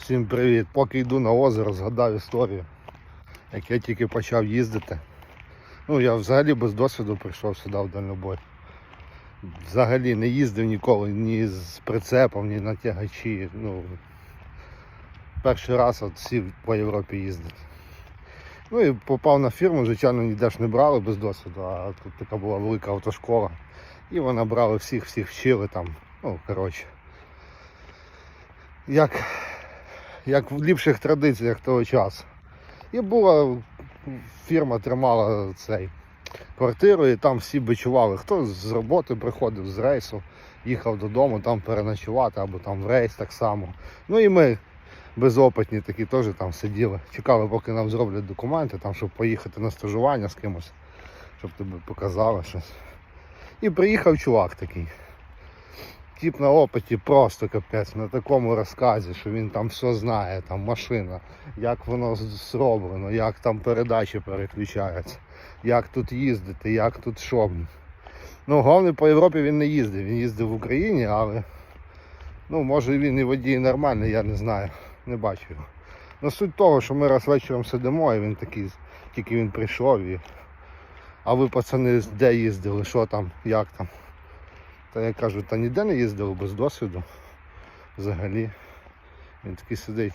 Всім привіт! Поки йду на озеро, згадав історію, як я тільки почав їздити. Ну, я взагалі без досвіду прийшов сюди в дальнобой. Взагалі не їздив ніколи ні з прицепом, ні на тягачі. Ну, перший раз от сів по Європі їздити. Ну і попав на фірму, звичайно, ніде ж не брали без досвіду, а тут така була велика автошкола. І вона брали всіх, всіх вчили там. Ну, коротше. Як як в ліпших традиціях того часу. І була фірма тримала цей квартиру, і там всі бичували. Хто з роботи приходив з рейсу, їхав додому, там переночувати або там в рейс так само. Ну і ми безопитні такі теж там сиділи. Чекали, поки нам зроблять документи, там, щоб поїхати на стажування з кимось, щоб тобі показали щось. І приїхав чувак такий. Тіп на опиті просто капець, на такому розказі, що він там все знає, там машина, як воно зроблено, як там передачі переключаються, як тут їздити, як тут що. Ну, головне, по Європі він не їздив, він їздив в Україні, але ну, може він і водій нормальний, я не знаю, не бачу його. Ну суть того, що ми раз вечором сидимо, і він такий, тільки він прийшов і. А ви пацани де їздили, що там, як там? Та я кажу, та ніде не їздив без досвіду. Взагалі. Він такий сидить.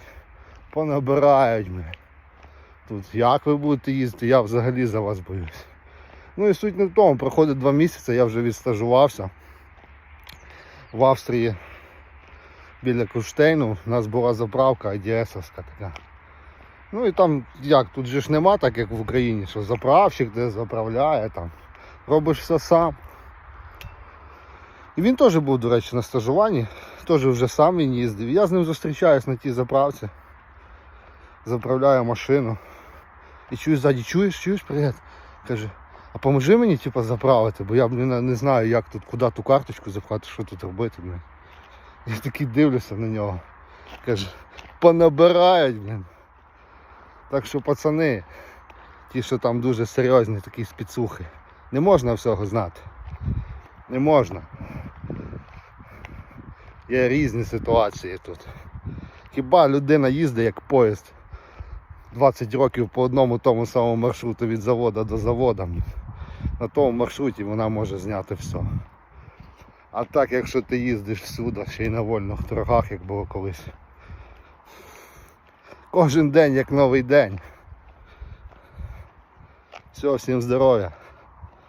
Понабирають мене. Тут як ви будете їздити, я взагалі за вас боюсь. Ну і суть не в тому, проходить два місяці, я вже відстажувався. В Австрії біля Куштейну у нас була заправка ADS-овська така. Ну і там як, тут же ж нема так, як в Україні, що заправщик де заправляє там. Робиш все сам. І він теж був, до речі, на стажуванні, теж вже сам він їздив. Я з ним зустрічаюсь на тій заправці, заправляю машину. І чую ззаді, чуєш, чуєш, привіт. Каже, а поможи мені типу, заправити, бо я блін, не знаю, як тут, куди ту карточку запхати, що тут робити. Блін. Я такий дивлюся на нього. Каже, понабирають, блін. Так що пацани, ті, що там дуже серйозні, такі спецухи, не можна всього знати. Не можна. Є різні ситуації тут. Хіба людина їздить як поїзд 20 років по одному тому самому маршруту від заводу до заводу. На тому маршруті вона може зняти все. А так, якщо ти їздиш всюди, ще й на вольних торгах, як було колись. Кожен день як новий день. Все, всім здоров'я.